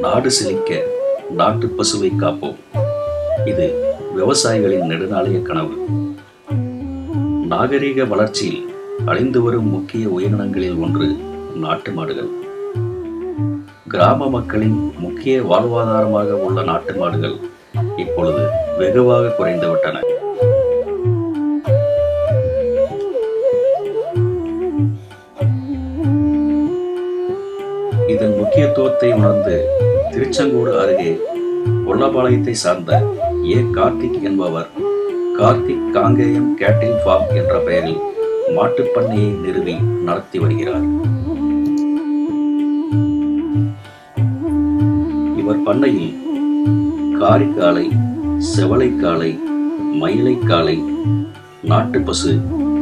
நாடு செழிக்க நாட்டு பசுவை காப்போம். இது விவசாயிகளின் நெடுநாளைய கனவு. நாகரிக வளர்ச்சியில் அழிந்து வரும் முக்கிய உயிரினங்களில் ஒன்று நாட்டு மாடுகள். கிராம மக்களின் முக்கிய வாழ்வாதாரமாக உள்ள நாட்டு மாடுகள் இப்பொழுது வெகுவாக குறைந்துவிட்டன இதன் முக்கியத்துவத்தை உணர்ந்து திருச்செங்கோடு அருகே கொல்லபாளையத்தை சார்ந்த ஏ. கார்த்திக் என்பவர் கார்த்திக் காங்கேயம் கேட்டில் ஃபார்ம் என்ற பெயரில் மாட்டுப் பண்ணையை நிறுவி நடத்தி வருகிறார். இவர் பண்ணையில் காரிக்காலை செவலைக்காலை மயிலைக்காலை நாட்டு பசு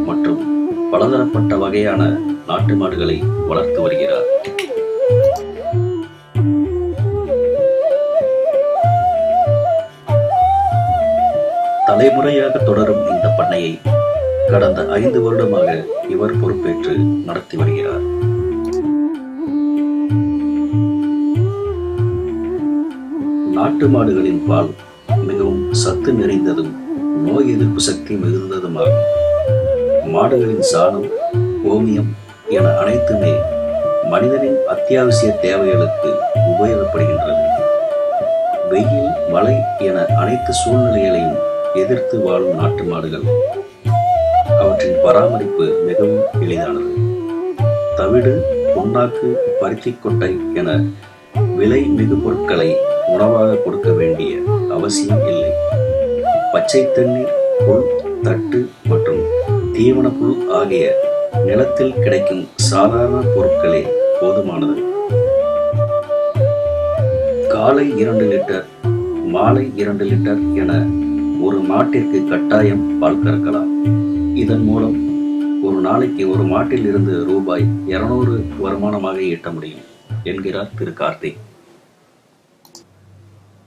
மற்றும் பலதரப்பட்ட வகையான நாட்டு மாடுகளை வளர்த்து வருகிறார். தலைமுறையாக தொடரும் இந்த பண்ணையை கடந்த ஐந்து வருடமாக இவர் பொறுப்பேற்று நடத்தி வருகிறார். நாட்டு மாடுகளின் பால் மிகவும் சத்து நிறைந்ததும் நோய் எதிர்ப்பு சக்தி மிகுந்ததுமாகும் மாடுகளின் சாணம் ஓமியம் என அனைத்துமே மனிதனின் அத்தியாவசிய தேவைகளுக்கு உபயோகப்படுகின்றது. வெயில் மழை என அனைத்து சூழ்நிலைகளையும் எதிர்த்து வாழும் நாட்டு மாடுகள். அவற்றின் பராமரிப்பு மிகவும் எளிதானது. தவிடு புண்ணாக்கு பருத்திக் கொட்டை என விலை மிகு பொருட்களை உணவாக கொடுக்க வேண்டிய அவசியம் இல்லை. பச்சை தண்ணீர் புல் தட்டு மற்றும் தீவன புல் ஆகிய நிலத்தில் கிடைக்கும் சாதாரண பொருட்களே போதுமானது. காலை இரண்டு லிட்டர் மாலை இரண்டு லிட்டர் என ஒரு மாட்டிற்கு கட்டாயம் பால் கறக்கலாம். இதன் மூலம் ஒரு நாளைக்கு ஒரு மாட்டில் இருந்து ரூபாய் இருநூறு வருமானமாக ஈட்ட முடியும் என்கிறார் திரு கார்த்திக்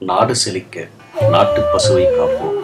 நாடு செழிக்க நாட்டு பசுவை காப்போம்.